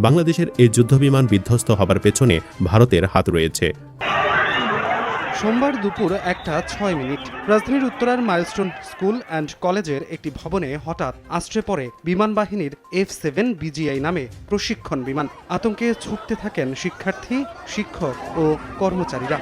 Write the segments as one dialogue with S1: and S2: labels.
S1: বাংলাদেশের এই যুদ্ধবিমান বিধ্বস্ত হবার পেছনে ভারতের হাত রয়েছে।
S2: সোমবার দুপুর একটা ছয় মিনিট রাজধানীর উত্তরার মাইলস্টোন স্কুল অ্যান্ড কলেজের একটি ভবনে হঠাৎ আশ্রে পড়ে বিমান বাহিনীর এফ সেভেন বিজিআই নামে প্রশিক্ষণ বিমান। আতঙ্কে ছুটতে থাকেন শিক্ষার্থী শিক্ষক ও কর্মচারীরা।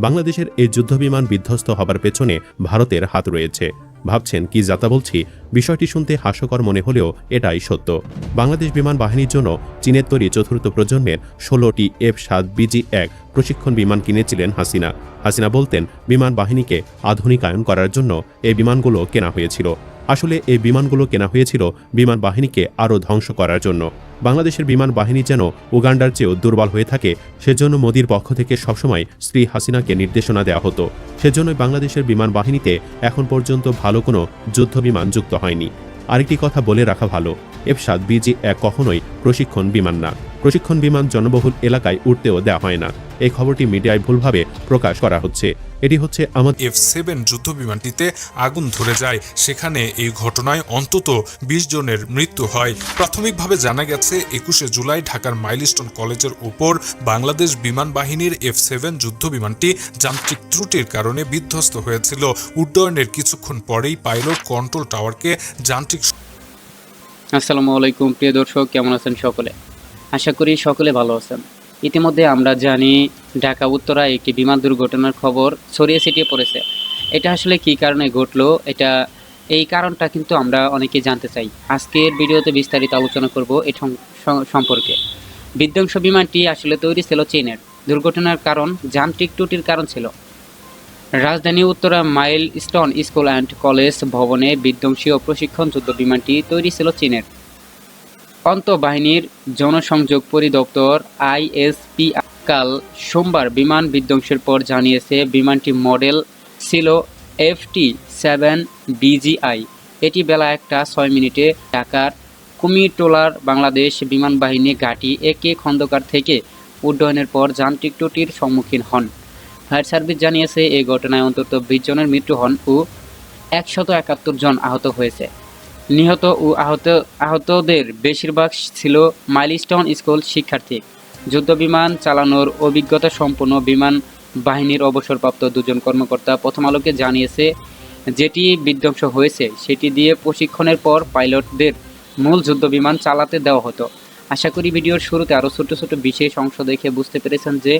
S1: বাংলাদেশের এই যুদ্ধবিমান বিধ্বস্ত হবার পেছনে ভারতের হাত রয়েছে। ভাবছেন কি যাতা বলছি? বিষয়টি শুনতে হাস্যকর মনে হলেও এটাই সত্য। বাংলাদেশ বিমান বাহিনীর জন্য চীনের তৈরি চতুর্থ প্রজন্মের ষোলোটি এফ সাত বিজি এক প্রশিক্ষণ বিমান কিনেছিলেন হাসিনা। হাসিনা বলতেন, বিমান বাহিনীকে আধুনিকায়ন করার জন্য এই বিমানগুলো কেনা হয়েছিল। আসলে এই বিমানগুলো কেনা হয়েছিল বিমান বাহিনীকে আরও ধ্বংস করার জন্য। বাংলাদেশের বিমান বাহিনী যেন উগান্ডার চেয়েও দুর্বল হয়ে থাকে, সেজন্য মোদির পক্ষ থেকে সবসময় স্ত্রী হাসিনাকে নির্দেশনা দেওয়া হতো। সেজন্যই বাংলাদেশের বিমান বাহিনীতে এখন পর্যন্ত ভালো কোনো যুদ্ধ বিমান যুক্ত হয়নি। আরেকটি কথা বলে রাখা ভালো এফ সাত বিজি এক কখনোই প্রশিক্ষণ বিমান না। প্রশিক্ষণ বিমান জনবহুল এলাকায় উঠতেও দেওয়া হয় না। এই খবরটি মিডিয়ায় ভুলভাবে প্রকাশ করা হচ্ছে। এটি হচ্ছে আমাদের
S3: এফ সেভেন যুদ্ধ বিমানটিতে আগুন ধরে যায়। সেখানে এই ঘটনায় অন্তত বিশ জনের মৃত্যু হয়। প্রাথমিকভাবে জানা গেছে একুশে জুলাই ঢাকার মাইলস্টোন কলেজের উপর বাংলাদেশ বিমান বাহিনীর এফ সেভেন যুদ্ধ বিমানটি যান্ত্রিক ত্রুটির কারণে বিধ্বস্ত হয়েছিল। উড্ডয়নের কিছুক্ষণ পরেই পাইলট কন্ট্রোল টাওয়ারকে যান্ত্রিক
S4: আসসালামু আলাইকুম প্রিয় দর্শক কেমন আছেন সকলে? আশা করি সকলে ভালো আছেন। ইতিমধ্যে আমরা জানি ঢাকা উত্তরা একটি বিমান দুর্ঘটনার খবর ছড়িয়ে ছিটিয়ে পড়েছে। এটা আসলে কী কারণে ঘটলো? এটা, এই কারণটা কিন্তু আমরা অনেকে জানতে চাই। আজকের ভিডিওতে বিস্তারিত আলোচনা করব এ সম- সম্পর্কে। বিধ্বংস বিমানটি আসলে তৈরি ছিল চীনের। দুর্ঘটনার কারণ, যান্ত্রিক ত্রুটির কারণ ছিল। রাজধানী Uttara milestone school and college ভবনে বিধ্বংসী ও প্রশিক্ষণ যুদ্ধ বিমানটি তৈরি ছিল চীনের। অন্তঃবাহিনীর জনসংযোগ পরিদপ্তর আইএসপি কাল সোমবার বিমান বিধ্বংসের পর জানিয়েছে, বিমানটি মডেল ছিল এফটি সেভেন বিজিআই। এটি বেলা একটা ছয় মিনিটে ঢাকার কুমিটোলার বাংলাদেশ বিমান বাহিনী ঘাঁটি একে খন্দকার থেকে উড্ডয়নের পর যান্ত্রিক ত্রুটির সম্মুখীন হন। ফায়ার সার্ভিস জানিয়েছে এই ঘটনায় অন্তত বিশ জনের মৃত্যু হন ও একশত একাত্তর জন আহত হয়েছে। নিহত ও আহত, আহতদের বেশিরভাগ ছিল মাইলস্টোন স্কুল শিক্ষার্থী। যুদ্ধবিমান চালানোর অভিজ্ঞতা সম্পন্ন বিমান বাহিনীর অবসরপ্রাপ্ত দুজন কর্মকর্তা প্রথম আলোকে জানিয়েছে, যেটি বিধ্বংস হয়েছে, সেটি দিয়ে প্রশিক্ষণের পর পাইলটদের মূল যুদ্ধবিমান চালাতে দেওয়া হতো। আশা করি ভিডিওর শুরুতে আরও ছোট ছোট বিশেষ অংশ দেখে বুঝতে পেরেছেন যে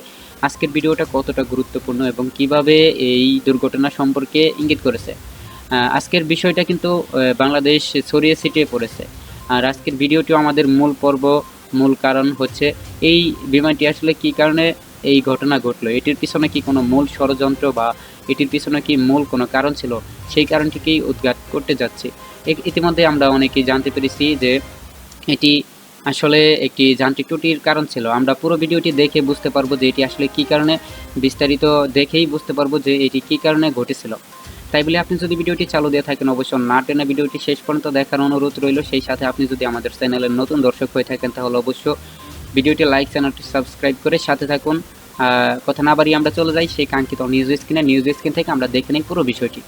S4: আজকের ভিডিওটা কতটা গুরুত্বপূর্ণ এবং কীভাবে এই দুর্ঘটনা সম্পর্কে ইঙ্গিত করেছে। আজকের বিষয়টা কিন্তু বাংলাদেশ ছড়িয়ে ছিটিয়ে পড়েছে। আর আজকের ভিডিওটিও আমাদের মূল পর্ব, মূল কারণ হচ্ছে, এই বিমানটি আসলে কি কারণে এই ঘটনা ঘটলো? এটির পিছনে কি কোনো মূল ষড়যন্ত্র বা এটির পিছনে কি মূল কোনো কারণ ছিল? সেই কারণটিকেই উদ্ঘাট করতে যাচ্ছি। ইতিমধ্যে আমরা অনেকেই জানতে পেরেছি যে, এটি আসলে একটি যান্ত্রিক ত্রুটির কারণ ছিল। আমরা পুরো ভিডিওটি দেখে বুঝতে পারব যে এটি আসলে কি কারণে, বিস্তারিত দেখেই বুঝতে পারব যে এটি কি কারণে ঘটেছিল। তাই বলে আপনি যদি ভিডিওটি চালু দিয়ে থাকেন, অবশ্যই না টেনে ভিডিওটি শেষ পর্যন্ত দেখার অনুরোধ রইল। সেই সাথে আপনি যদি আমাদের চ্যানেলের নতুন দর্শক হয়ে থাকেন, তাহলে অবশ্য ভিডিওটি লাইক চ্যানেলটি সাবস্ক্রাইব করে সাথে থাকুন। কথা না বাড়িয়ে আমরা চলে যাই সেই কাঙ্ক্ষিত নিউজ স্ক্রিনে নিউজ স্ক্রিন থেকে আমরা দেখে নিই পুরো বিষয়টি।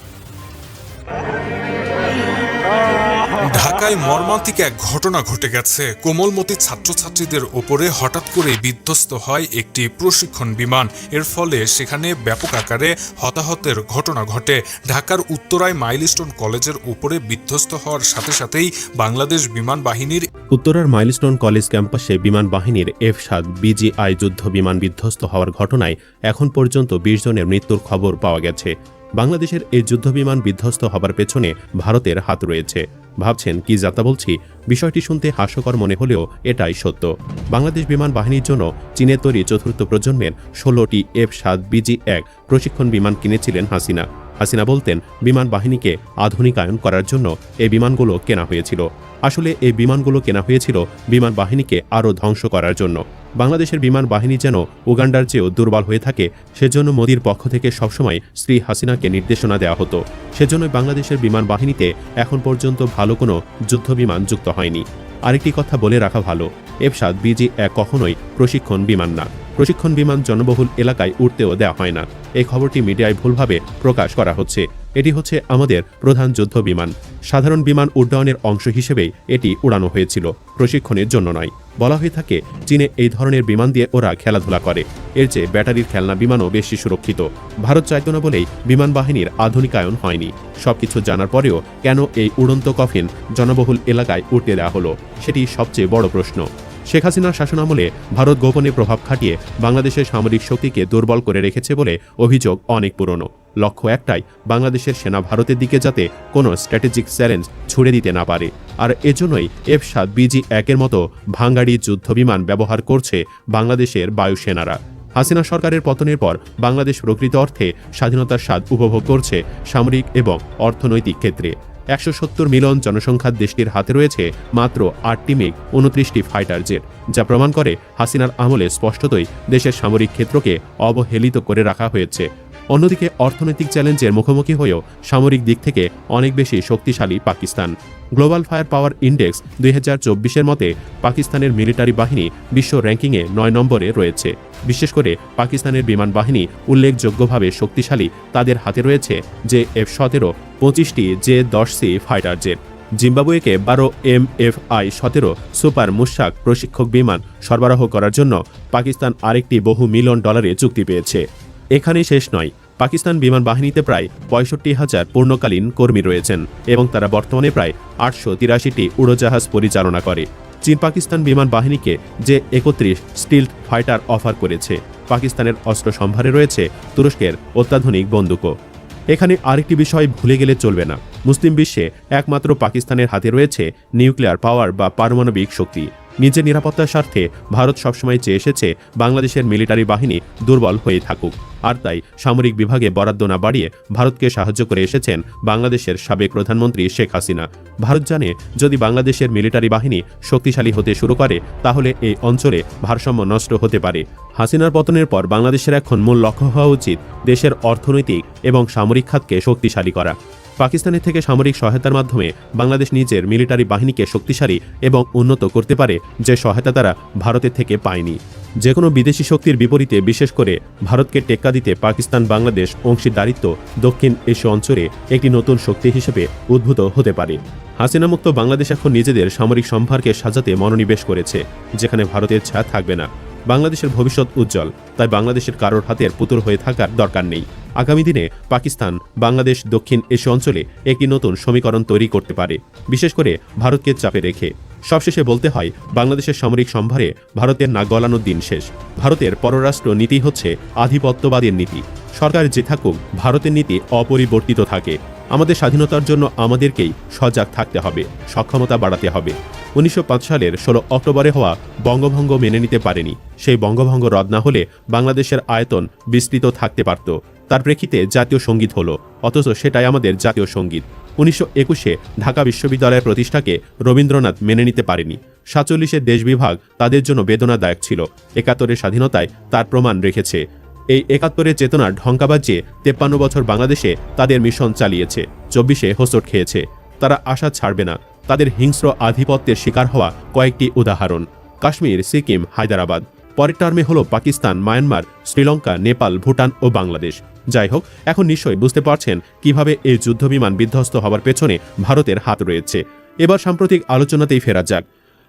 S3: ঢাকায় মর্মান্তিক এক ঘটনা ঘটে গেছে। কোমলমতি ছাত্রছাত্রীদের ওপরে হঠাৎ করে বিধ্বস্ত হয় একটি প্রশিক্ষণ বিমান। এর ফলে সেখানে ব্যাপক আকারে হতাহতের ঘটনা ঘটে। ঢাকার উত্তরায় মাইলস্টোন কলেজের উপরে বিধ্বস্ত হওয়ার সাথে সাথেই বাংলাদেশ বিমান বাহিনীর
S1: উত্তরার মাইলস্টোন কলেজ ক্যাম্পাসে বিমান বাহিনীর এফ সাত বিজিআই যুদ্ধ বিমান বিধ্বস্ত হওয়ার ঘটনায় এখন পর্যন্ত বিশ জনের মৃত্যুর খবর পাওয়া গেছে। বাংলাদেশের এই যুদ্ধবিমান বিধ্বস্ত হবার পেছনে ভারতের হাত রয়েছে। ভাবছেন, কি যাতা বলছি? বিষয়টি শুনতে হাস্যকর মনে হলেও এটাই সত্য। বাংলাদেশ বিমান বাহিনীর জন্য চীনে তৈরি চতুর্থ প্রজন্মের ষোলোটি এফ সাত বিজি এক প্রশিক্ষণ বিমান কিনেছিলেন হাসিনা। হাসিনা বলতেন, বিমান বাহিনীকে আধুনিকায়ন করার জন্য এই বিমানগুলো কেনা হয়েছিল। আসলে এই বিমানগুলো কেনা হয়েছিল বিমান বাহিনীকে আরও ধ্বংস করার জন্য। বাংলাদেশের বিমান বাহিনী যেন উগান্ডার চেয়েও দুর্বল হয়ে থাকে, সেজন্য মোদির পক্ষ থেকে সবসময় শ্রী হাসিনাকে নির্দেশনা দেওয়া হতো। সেজন্য বাংলাদেশের বিমান বাহিনীতে এখন পর্যন্ত ভালো কোনো যুদ্ধ বিমান যুক্ত হয়নি। আরেকটি কথা বলে রাখা ভালো এফ সাত বিজি এক কখনোই প্রশিক্ষণ বিমান না। প্রশিক্ষণ বিমান জনবহুল এলাকায় উঠতেও দেওয়া হয় না। এই খবরটি মিডিয়ায় ভুলভাবে প্রকাশ করা হচ্ছে। এটি হচ্ছে আমাদের প্রধান যুদ্ধ বিমান। সাধারণ বিমান উড্ডয়নের অংশ হিসেবেই এটি উড়ানো হয়েছিল, প্রশিক্ষণের জন্য নয়। বলা হয়ে থাকে, চীনে এই ধরনের বিমান দিয়ে ওরা খেলাধুলা করে। এর চেয়ে ব্যাটারির খেলনা বিমানও বেশি সুরক্ষিত। ভারত চাইত না বলেই বিমান বাহিনীর আধুনিকায়ন হয়নি। সবকিছু জানার পরেও কেন এই উড়ন্ত কফিন জনবহুল এলাকায় উঠতে দেওয়া হলো, সেটি সবচেয়ে বড় প্রশ্ন। শেখ হাসিনার শাসনামলে ভারত গোপনে প্রভাব খাটিয়ে বাংলাদেশের সামরিক শক্তিকে দুর্বল করে রেখেছে বলে অভিযোগ অনেক পুরনো। লক্ষ্য একটাই, বাংলাদেশের সেনা ভারতের দিকে যাতে কোনো স্ট্র্যাটেজিক চ্যালেঞ্জ ছুড়ে দিতে না পারে। আর এজন্যই এফ সাত বিজি একের মতো ভাঙ্গাড়ি যুদ্ধবিমান ব্যবহার করছে বাংলাদেশের বায়ুসেনারা হাসিনা সরকারের পতনের পর বাংলাদেশ প্রকৃত অর্থে স্বাধীনতার স্বাদ উপভোগ করছে সামরিক এবং অর্থনৈতিক ক্ষেত্রে। একশো সত্তর মিলিয়ন জনসংখ্যার দেশটির হাতে রয়েছে মাত্র আটটি মেঘ, উনত্রিশটি ফাইটার জেট যা প্রমাণ করে হাসিনার আমলে স্পষ্টতই দেশের সামরিক ক্ষেত্রকে অবহেলিত করে রাখা হয়েছে। অন্যদিকে অর্থনৈতিক চ্যালেঞ্জের মুখোমুখি হয়েও সামরিক দিক থেকে অনেক বেশি শক্তিশালী Pakistan. Global fire power index দুই হাজার চব্বিশের মতে পাকিস্তানের মিলিটারি বাহিনী বিশ্ব র্যাঙ্কিংয়ে নয় নম্বরে রয়েছে। বিশেষ করে পাকিস্তানের বিমান বাহিনী উল্লেখযোগ্যভাবে শক্তিশালী তাদের হাতে রয়েছে যে এফ সতেরো পঁচিশটি জে দশ সি ফাইটার জেট। জিম্বাবুয়েকে বারো এম এফ আই সতেরো সুপার মুশাক প্রশিক্ষক বিমান সরবরাহ করার জন্য পাকিস্তান আরেকটি বহু মিলিয়ন ডলারে চুক্তি পেয়েছে। এখানেই শেষ নয়। পাকিস্তান বিমান বাহিনীতে প্রায় পঁয়ষট্টি হাজার পূর্ণকালীন কর্মী রয়েছেন এবং তারা বর্তমানে প্রায় আটশো তিরাশিটি উড়োজাহাজ পরিচালনা করে। চীন পাকিস্তান বিমান বাহিনীকে যে একত্রিশ স্টিলড ফাইটার অফার করেছে, পাকিস্তানের অস্ত্র সম্ভারে রয়েছে তুরস্কের অত্যাধুনিক বন্দুকও। এখানে আরেকটি বিষয় ভুলে গেলে চলবে না। মুসলিম বিশ্বে একমাত্র পাকিস্তানের হাতে রয়েছে নিউক্লিয়ার পাওয়ার বা পারমাণবিক শক্তি। নিজের নিরাপত্তার স্বার্থে ভারত সবসময় চেয়ে এসেছে বাংলাদেশের মিলিটারি বাহিনী দুর্বল হয়ে থাকুক। আর তাই সামরিক বিভাগে বরাদ্দ না বাড়িয়ে ভারতকে সাহায্য করে এসেছেন বাংলাদেশের সাবেক প্রধানমন্ত্রী শেখ হাসিনা। ভারত জানে যদি বাংলাদেশের মিলিটারি বাহিনী শক্তিশালী হতে শুরু করে, তাহলে এই অঞ্চলে ভারসাম্য নষ্ট হতে পারে। হাসিনার পতনের পর বাংলাদেশের এখন মূল লক্ষ্য হওয়া উচিত দেশের অর্থনৈতিক এবং সামরিক খাতকে শক্তিশালী করা। পাকিস্তানের থেকে সামরিক সহায়তার মাধ্যমে বাংলাদেশ নিজের মিলিটারি বাহিনীকে শক্তিশালী এবং উন্নত করতে পারে, যে সহায়তা তারা ভারতের থেকে পায়নি। যে কোনো বিদেশি শক্তির বিপরীতে বিশেষ করে ভারতকে টেক্কা দিতে পাকিস্তান বাংলাদেশ অংশীদারিত্ব দক্ষিণ এশীয় অঞ্চলে একটি নতুন শক্তি হিসেবে উদ্ভূত হতে পারে। হাসিনামুক্ত বাংলাদেশ এখন নিজেদের সামরিক সম্ভারকে সাজাতে মনোনিবেশ করেছে, যেখানে ভারতের ছায়া থাকবে না। বাংলাদেশের ভবিষ্যৎ উজ্জ্বল, তাই বাংলাদেশের কারোর হাতের পুতুল হয়ে থাকার দরকার নেই। আগামী দিনে পাকিস্তান, বাংলাদেশ, দক্ষিণ এশীয় অঞ্চলে একটি নতুন সমীকরণ তৈরি করতে পারে, বিশেষ করে ভারতকে চাপে রেখে। সবশেষে বলতে হয়, বাংলাদেশের সামরিক সম্ভারে ভারতের না গলানোর দিন শেষ। ভারতের পররাষ্ট্র নীতি হচ্ছে আধিপত্যবাদের নীতি। সরকার যে থাকুক, ভারতের নীতি অপরিবর্তিত থাকে। আমাদের স্বাধীনতার জন্য আমাদেরকেই সজাগ থাকতে হবে, সক্ষমতা বাড়াতে হবে। উনিশশো পাঁচ সালের ষোলো অক্টোবরে হওয়া বঙ্গভঙ্গ মেনে নিতে পারেনি। সেই বঙ্গভঙ্গ রদ না হলে বাংলাদেশের আয়তন বিস্তৃত থাকতে পারত। তার প্রেক্ষিতে জাতীয় সংগীত হলো, অথচ সেটাই আমাদের জাতীয় সংগীত। উনিশশো একুশে ঢাকা বিশ্ববিদ্যালয়ের প্রতিষ্ঠাকে রবীন্দ্রনাথ মেনে নিতে পারেনি। সাতচল্লিশের দেশ বিভাগ তাদের জন্য বেদনাদায়ক ছিল। একাত্তরের স্বাধীনতায় তার প্রমাণ রেখেছে। এই একাত্তরের চেতনার ঢঙ্কা বাজিয়ে তেপ্পান্ন বছর বাংলাদেশে তাদের মিশন চালিয়েছে। চব্বিশে হোসট খেয়েছে। তারা আশা ছাড়বে না। তাদের হিংস্র আধিপত্যের শিকার হওয়া কয়েকটি উদাহরণ। কাশ্মীর, সিকিম, হায়দ্রাবাদ। পরের টার্মে হল পাকিস্তান, মায়ানমার, শ্রীলঙ্কা, নেপাল, ভুটান ও বাংলাদেশ। যাই হোক, এখন নিশ্চয়ই বুঝতে পারছেন কীভাবে এই যুদ্ধবিমান বিধ্বস্ত হওয়ার পেছনে ভারতের হাত রয়েছে। এবার সাম্প্রতিক আলোচনাতেই ফেরা যাক।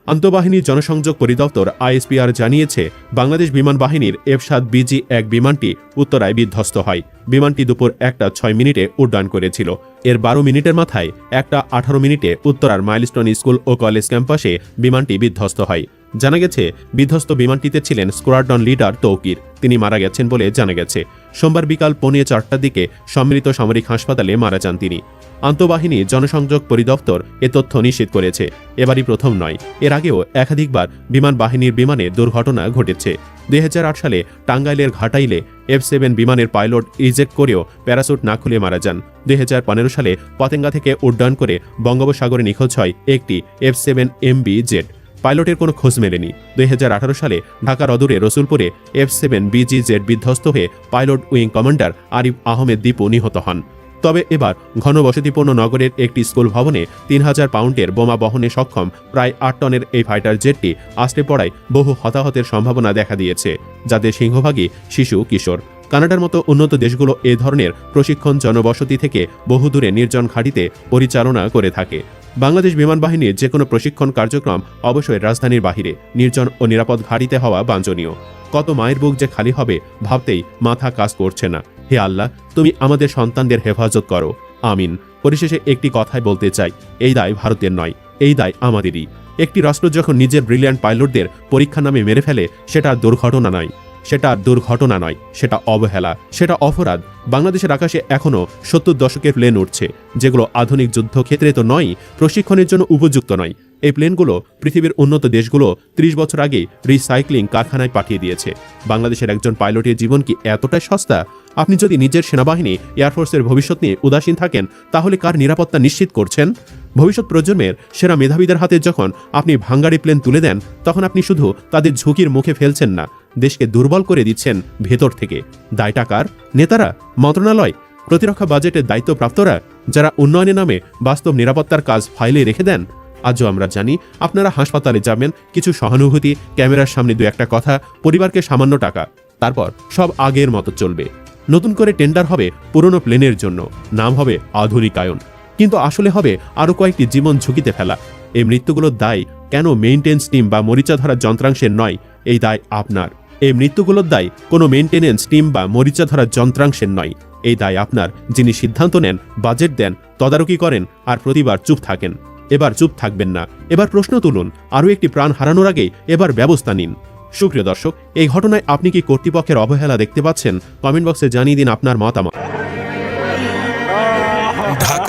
S1: আন্তঃবাহিনী জনসংযোগ পরিদপ্তর আইএসপিআর জানিয়েছে, বাংলাদেশ বিমান বাহিনীর এফ সাত বিজি এক বিমানটি উত্তরায় বিধ্বস্ত হয়। বিমানটি দুপুর একটা ছয় মিনিটে উড্ডয়ন করেছিল। এর বারো মিনিটের মাথায় একটা আঠারো মিনিটে উত্তরার মাইলস্টোন স্কুল ও কলেজ ক্যাম্পাসে বিমানটি বিধ্বস্ত হয়। জানা গেছে, বিধ্বস্ত বিমানটিতে ছিলেন স্কোয়াড্রন লিডার তৌকির। তিনি মারা গেছেন বলে জানা গেছে। সোমবার বিকাল পৌনে চারটার দিকে সম্মিলিত সামরিক হাসপাতালে মারা যান তিনি। আন্তঃবাহিনী জনসংযোগ পরিদপ্তর এ তথ্য নিশ্চিত করেছে। এবারই প্রথম নয়, এর আগেও একাধিকবার বিমান বাহিনীর বিমানে দুর্ঘটনা ঘটেছে। দুই হাজার আট সালে টাঙ্গাইলের ঘাটাইলে এফ সেভেন বিমানের পাইলট ইজেক্ট করেও প্যারাসুট না খুলে মারা যান। দুই হাজার পনেরো সালে পতেঙ্গা থেকে উড্ডয়ন করে বঙ্গোপসাগরে নিখোঁজ হয় একটি এফ সেভেন এমবি জেট। পাইলটের কোনো খোঁজ মেলেনি। দুই হাজার আঠারো সালে ঢাকার অদূরে রসুলপুরে এফ সেভেন বিজি জেড বিধ্বস্ত হয়ে pilot wing commander Arif Ahmed Dipu নিহত হন। তবে এবার ঘনবসতিপূর্ণ নগরের একটি স্কুল ভবনে তিন হাজার পাউন্ডের বোমা বহনে সক্ষম প্রায় আট টনের এই ফাইটার জেটটি আসতে পড়ায় বহু হতাহতের সম্ভাবনা দেখা দিয়েছে যাদের সিংহভাগই শিশু, কিশোর। কানাডার মতো উন্নত দেশগুলো এ ধরনের প্রশিক্ষণ জনবসতি থেকে বহুদূরে নির্জন ঘাঁটিতে পরিচালনা করে থাকে। বাংলাদেশ বিমান বাহিনীর যে কোনো প্রশিক্ষণ কার্যক্রম অবশ্যই রাজধানীর বাহিরে, নির্জন ও নিরাপদ ঘাঁটিতে হওয়া বাঞ্ছনীয়। কত মায়ের বুক যে খালি হবে ভাবতেই মাথা কাজ করছে না। হে আল্লাহ, তুমি আমাদের সন্তানদের হেফাজত করো। আমিন। পরিশেষে একটি কথাই বলতে চাই, এই দায় ভারতের নয়, এই দায় আমাদেরই। একটি রাষ্ট্র যখন নিজের ব্রিলিয়ান্ট পাইলটদের পরীক্ষা নামে মেরে ফেলে, সেটা দুর্ঘটনা নয়। সেটা দুর্ঘটনা নয়, সেটা অবহেলা, সেটা অপরাধ। বাংলাদেশের আকাশে এখনও সত্তর দশকের প্লেন উঠছে, যেগুলো আধুনিক যুদ্ধক্ষেত্রে তো নয়, প্রশিক্ষণের জন্য উপযুক্ত নয়। এই প্লেনগুলো পৃথিবীর উন্নত দেশগুলো ত্রিশ বছর আগে রিসাইক্লিং কারখানায় পাঠিয়ে দিয়েছে। বাংলাদেশের একজন পাইলটের জীবন কি এতটাই সস্তা? আপনি যদি নিজের সেনাবাহিনী এয়ারফোর্সের ভবিষ্যৎ নিয়ে উদাসীন থাকেন, তাহলে কার নিরাপত্তা নিশ্চিত করছেন? ভবিষ্যৎ প্রজন্মের সেরা মেধাবীদের হাতে যখন আপনি ভাঙ্গারি প্লেন তুলে দেন, তখন আপনি শুধু তাদের ঝুঁকির মুখে ফেলছেন না দেশকে দুর্বল করে দিচ্ছেন ভেতর থেকে। দায়টা কার নেতারা, মন্ত্রণালয়, প্রতিরক্ষা বাজেটের দায়িত্বপ্রাপ্তরা, যারা উন্নয়নের নামে বাস্তব নিরাপত্তার কাজ ফাইলে রেখে দেন, আজও আমরা জানি আপনারা হাসপাতালে যাবেন, কিছু সহানুভূতি, ক্যামেরার সামনে দু একটা কথা, পরিবারকে সামান্য টাকা, তারপর সব আগের মতো চলবে। নতুন করে টেন্ডার হবে পুরনো প্লেনের জন্য, নাম হবে আধুনিকায়ন। কিন্তু আসলে হবে আরও কয়েকটি জীবন ঝুঁকিতে ফেলা। এই মৃত্যুগুলোর দায় কেন মেইনটেন্স টিম বা মরিচা ধরা যন্ত্রাংশের নয়, এই দায় আপনার। এই মৃত্যুগুলোর দায় কোনো মেনটেনেন্স টিম বা মরিচা ধরার যন্ত্রাংশের নয়। এই দায় আপনার, যিনি সিদ্ধান্ত নেন, বাজেট দেন, তদারকি করেন আর প্রতিবার চুপ থাকেন। এবার চুপ থাকবেন না। এবার প্রশ্ন তুলুন, আরও একটি প্রাণ হারানোর আগে এবার ব্যবস্থা নিন। সুপ্রিয় দর্শক, এই ঘটনায় আপনি কি কর্তৃপক্ষের অবহেলা দেখতে পাচ্ছেন? কমেন্ট বক্সে জানিয়ে দিন আপনার মতামত।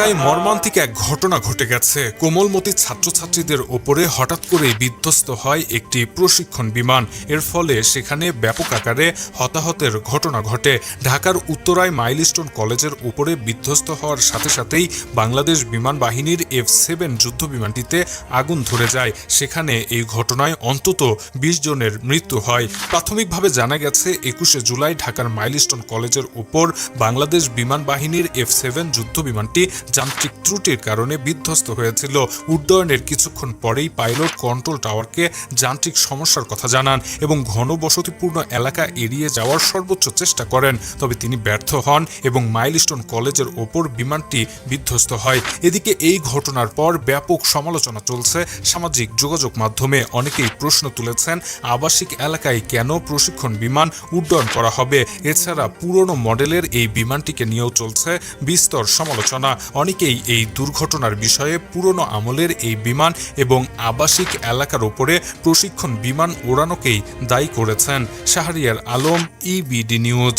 S3: ঢাকায় মর্মান্তিক এক ঘটনা ঘটে গেছে। কোমলমতি ছাত্রছাত্রীদের ওপরে হঠাৎ করেই বিধ্বস্ত হয় একটি প্রশিক্ষণ বিমান। এর ফলে সেখানে ব্যাপক আকারে হতাহতের ঘটনা ঘটে। ঢাকার উত্তরায় মাইলস্টোন কলেজের উপরে বিধ্বস্ত হওয়ার সাথে সাথেই বাংলাদেশ বিমান বাহিনীর এফ সেভেন যুদ্ধ বিমানটিতে আগুন ধরে যায়। সেখানে এই ঘটনায় অন্তত বিশ জনের মৃত্যু হয়। প্রাথমিকভাবে জানা গেছে, একুশে জুলাই ঢাকার মাইলস্টোন কলেজের উপর বাংলাদেশ বিমান বাহিনীর এফ সেভেন যুদ্ধ বিমানটি যান্ত্রিক ত্রুটির কারণে বিধ্বস্ত হয়েছিল। উড্ডয়নের কিছুক্ষণ পরেই পাইলট কন্ট্রোল টাওয়ারকে যান্ত্রিক সমস্যার কথা জানান এবং ঘনবসতিপূর্ণ এলাকা এড়িয়ে যাওয়ার সর্বোচ্চ চেষ্টা করেন। তবে তিনি ব্যর্থ হন এবং মাইলস্টোন কলেজের ওপর বিমানটি বিধ্বস্ত হয়। এদিকে এই ঘটনার পর ব্যাপক সমালোচনা চলছে সামাজিক যোগাযোগ মাধ্যমে। অনেকেই প্রশ্ন তুলেছেন, আবাসিক এলাকায় কেন প্রশিক্ষণ বিমান উড্ডয়ন করা হবে? এছাড়া পুরনো মডেলের এই বিমানটিকে নিয়েও চলছে বিস্তর সমালোচনা। অনেকেই এই দুর্ঘটনার বিষয়ে পুরনো আমলের এই বিমান এবং আবাসিক এলাকার ওপরে প্রশিক্ষণ বিমান ওড়ানোকেই দায়ী করেছেন। শাহরিয়ার আলম ইবিডি নিউজ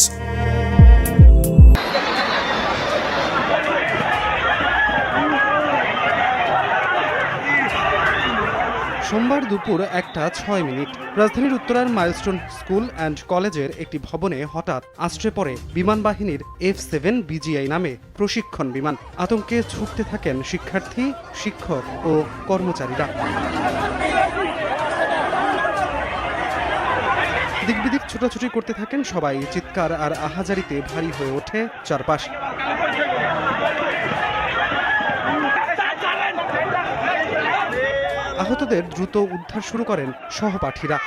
S2: সোমবার দুপুর একটা ছয় মিনিট রাজধানীর উত্তরার মাইলস্টোন স্কুল অ্যান্ড কলেজের একটি ভবনে হঠাৎ আশ্রে পড়ে বিমান বাহিনীর এফ সেভেন বিজিআই নামে প্রশিক্ষণ বিমান। আতঙ্কে ছুটতে থাকেন শিক্ষার্থী, শিক্ষক ও কর্মচারীরা। দিকবিদিক ছোটাছুটি করতে থাকেন সবাই। চিৎকার আর আহাজারিতে ভারী হয়ে ওঠে চারপাশ। আহতদের দ্রুত উদ্ধার শুরু করেন সহপাঠীরা।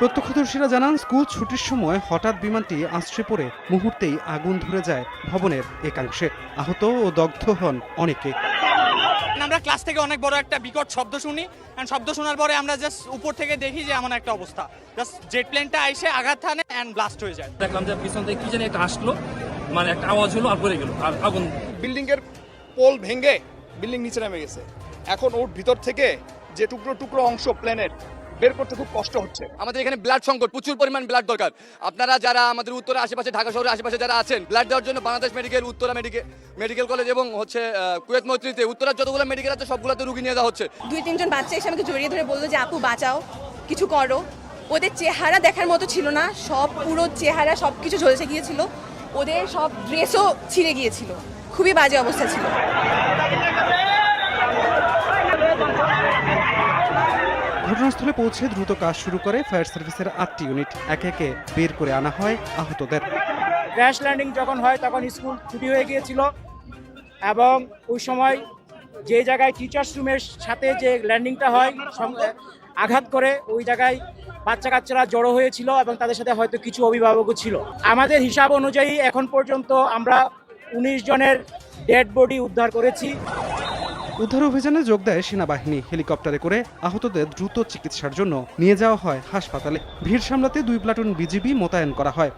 S2: প্রত্যক্ষদর্শীরা জানান স্কুল ছুটির সময় হঠাৎ বিমানটি আশ্রে পড়ে মুহূর্তেই আগুন ধরে যায় ভবনের একাংশে। আহত ও দগ্ধ হন অনেকে।
S5: আমরা ক্লাস থেকে অনেক বড় একটা বিকট শব্দ শুনি অ্যান্ড শব্দ শোনার পরে আমরা জাস্ট উপর থেকে দেখি যে এমন একটা অবস্থা। জাস্ট জেট প্লেনটা এসে আঘাত হানে অ্যান্ড ব্লাস্ট হয়ে যায়।
S6: দেখলাম যে পিছন থেকে কি জানি একটা আসলো মানে একটা আওয়াজ হলো আর পড়ে গেল আর আগুন।
S7: বিল্ডিং এর পোল ভেঙে বিল্ডিং নিচে নেমে গেছে। এখন ওর ভিতর থেকে যে টুকরো টুকরো অংশ প্লেনের বের করতে খুব কষ্ট হচ্ছে।
S8: আমাদের এখানে ব্লাড সংকট প্রচুর পরিমাণ ব্লাড দরকার। আপনারা যারা আমাদের উত্তরে আশেপাশে ঢাকা শহরের আশেপাশে যারা আছেন ব্লাড দেওয়ার জন্য Bangladesh medical Uttara medical medical college এবং হচ্ছে কুয়েত মৈত্রীতে উত্তরার যতগুলো মেডিকেল আছে সবগুলোতে রুগী নিয়ে যাওয়া হচ্ছে।
S9: দুই তিনজন বাচ্চা এসে আমাকে জড়িয়ে ধরে বলল যে আপু বাঁচাও কিছু করো। ওদের চেহারা দেখার মতো ছিল না সব পুরো চেহারা সব কিছু ঝলসে গিয়েছিল। ওদের সব ড্রেসও ছিঁড়ে গিয়েছিল। খুবই বাজে অবস্থা ছিল।
S2: ঘটনাস্থলে পৌঁছে দ্রুত কাজ শুরু করে ফায়ার সার্ভিসের আটটি ইউনিট। একে একে বের করে আনা হয় আহতদের।
S10: ক্র্যাশ ল্যান্ডিং যখন হয়, তখন স্কুল ছুটি হয়ে গিয়েছিল এবং ওই সময় যে জায়গায় টিচার্স রুমের সাথে যে ল্যান্ডিংটা হয় আঘাত করে ওই জায়গায় বাচ্চা কাচ্চারা জড়ো হয়েছিল এবং তাদের সাথে হয়তো কিছু অভিভাবকও ছিল। আমাদের হিসাব অনুযায়ী এখন পর্যন্ত আমরা উনিশ জনের ডেড বডি উদ্ধার করেছি।
S2: উদ্ধার অভিযানে যোগ দেয় সেনাবাহিনী। হেলিকপ্টারে করে আহতদের দ্রুত চিকিৎসার জন্য নিয়ে যাওয়া হয় হাসপাতালে। ভিড় সামলাতে দুই প্লাটুন বিজিবি মোতায়েন করা হয়।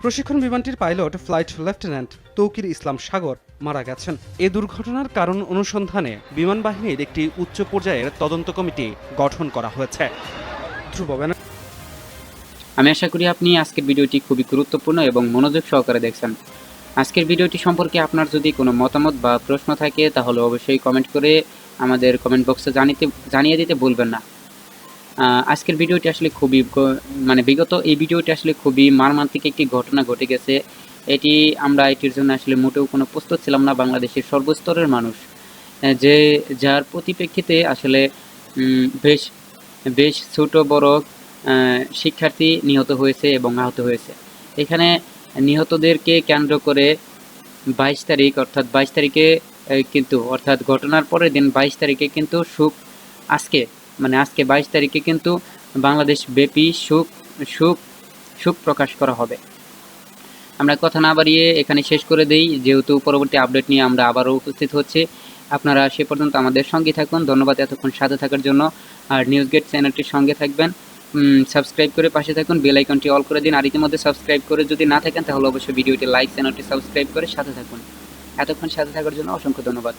S2: প্রশিক্ষণ বিমানটির pilot, flight lieutenant Tauqir Islam Sagar মারা গেছেন। এ দুর্ঘটনার কারণ অনুসন্ধানে বিমান বাহিনীর একটি উচ্চ পর্যায়ের তদন্ত কমিটি গঠন করা হয়েছে।
S4: আমি আশা করি আপনি আজকের ভিডিওটি খুবই গুরুত্বপূর্ণ এবং মনোযোগ সহকারে দেখছেন। আজকের ভিডিওটি সম্পর্কে আপনার যদি কোনো মতামত বা প্রশ্ন থাকে, তাহলে অবশ্যই কমেন্ট করে আমাদের কমেন্ট বক্সে জানিতে, জানিয়ে দিতে ভুলবেন না। আজকের ভিডিওটি আসলে খুবই মানে বিগত এই ভিডিওটি আসলে খুবই মারমান্তিক একটি ঘটনা ঘটে গেছে। এটি আমরা এটির জন্য আসলে মোটেও কোনো প্রস্তুত ছিলাম না, বাংলাদেশের সর্বস্তরের মানুষ। যে, যার পরিপ্রেক্ষিতে আসলে বেশ বেশ ছোট বড় শিক্ষার্থী নিহত হয়েছে এবং আহত হয়েছে। এখানে নিহতদেরকে কেন্দ্র করে বাইশ তারিখ, অর্থাৎ বাইশ তারিখে কিন্তু, অর্থাৎ ঘটনার পরের দিন বাইশ তারিখে কিন্তু সুখ আজকে মানে আজকে বাইশ তারিখে কিন্তু বাংলাদেশ ব্যাপী সুখ সুখ সুখ প্রকাশ করা হবে। আমরা কথা না বাড়িয়ে এখানে শেষ করে দেই, যেহেতু পরবর্তী আপডেট নিয়ে আমরা আবারও উপস্থিত হচ্ছে। আপনারা সে পর্যন্ত আমাদের সঙ্গে থাকুন। ধন্যবাদ এতক্ষণ সাথে থাকার জন্য। আর নিউজ গেট চ্যানেলটির সঙ্গে থাকবেন। সাবস্ক্রাইব করে পাশে থাকুন বেল আইকনটি অল করে দিন। আর ইতিমধ্যে সাবস্ক্রাইব করে যদি না থাকেন, তাহলে অবশ্যই ভিডিওটি লাইক চ্যানেলটি সাবস্ক্রাইব করে সাথে থাকুন। এতক্ষণ সাথে থাকার জন্য অসংখ্য ধন্যবাদ।